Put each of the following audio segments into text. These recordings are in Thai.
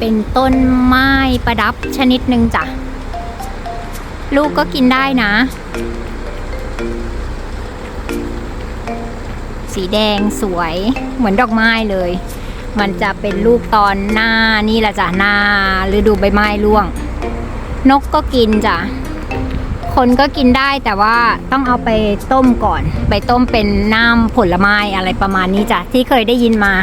เป็นต้นไม้ประดับชนิดหนึ่งจ้ะ ลูกก็กินได้นะ สีแดงสวยเหมือนดอกไม้เลย มันจะเป็นลูกตอนหน้านี่แหละจ้ะหน้าฤดูใบไม้ร่วง นกก็กินจ้ะคนก็กินได้แต่ว่าต้องเอาไปต้มก่อน ไปต้มเป็นน้ำผลไม้อะไรประมาณนี้จ้ะที่เคยได้ยินมา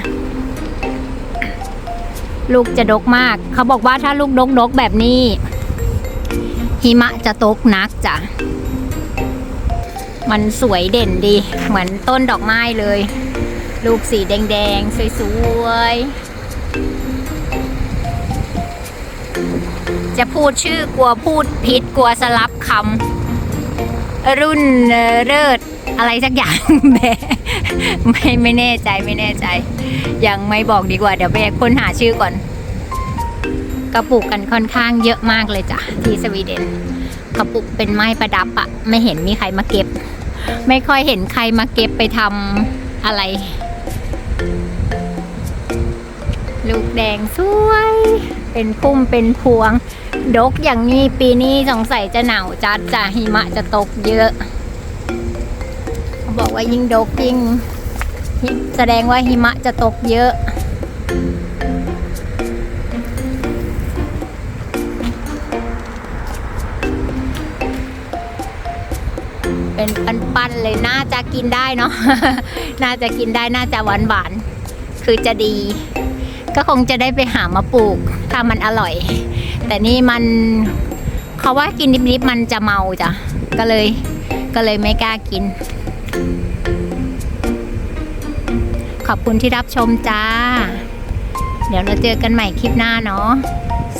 ลูกจะดกมาก เขาบอกว่าถ้าลูกดกดกแบบนี้ หิมะจะตกนักจ้ะ มันสวยเด่นดี เหมือนต้นดอกไม้เลย ลูกสีแดงๆ สวยๆ จะพูดชื่อกลัวพูดผิดกลัวสลับคำรุ่นเอ่อเลิศ อะไรสักอย่างแม่ไม่ไม่แน่ใจไม่แน่ใจ ยังไม่บอกดีกว่า เดี๋ยวไปค้นหาชื่อก่อน กระปุกกันค่อนข้างเยอะมากเลยจ้ะที่สวีเดนกระปุกเป็นไม้ประดับอะไม่เห็นมีใครมาเก็บ ไม่ค่อยเห็นใครมาเก็บไปทำอะไร ลูกแดงสวย เป็นพุ่มเป็นพวง ดกอย่างนี้ปีนี้สงสัยจะหนาวจัดจ้ะหิมะจะตกเยอะ บอกว่ายิ่งดกยิ่งแสดงว่าหิมะจะตกเยอะเป็นปันๆเลยน่าจะกินได้เนาะ น่าจะกินได้ น่าจะหวานๆคือจะดี ก็คงจะได้ไปหามาปลูก ถ้ามันอร่อย แต่นี่มันเขาว่ากินนิบๆมันจะเมาจ้ะ ก็เลย ก็เลยไม่กล้ากิน ขอบคุณที่รับชมจ้า เดี๋ยวเราเจอกันใหม่คลิปหน้าเนาะ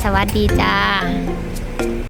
สวัสดีจ้า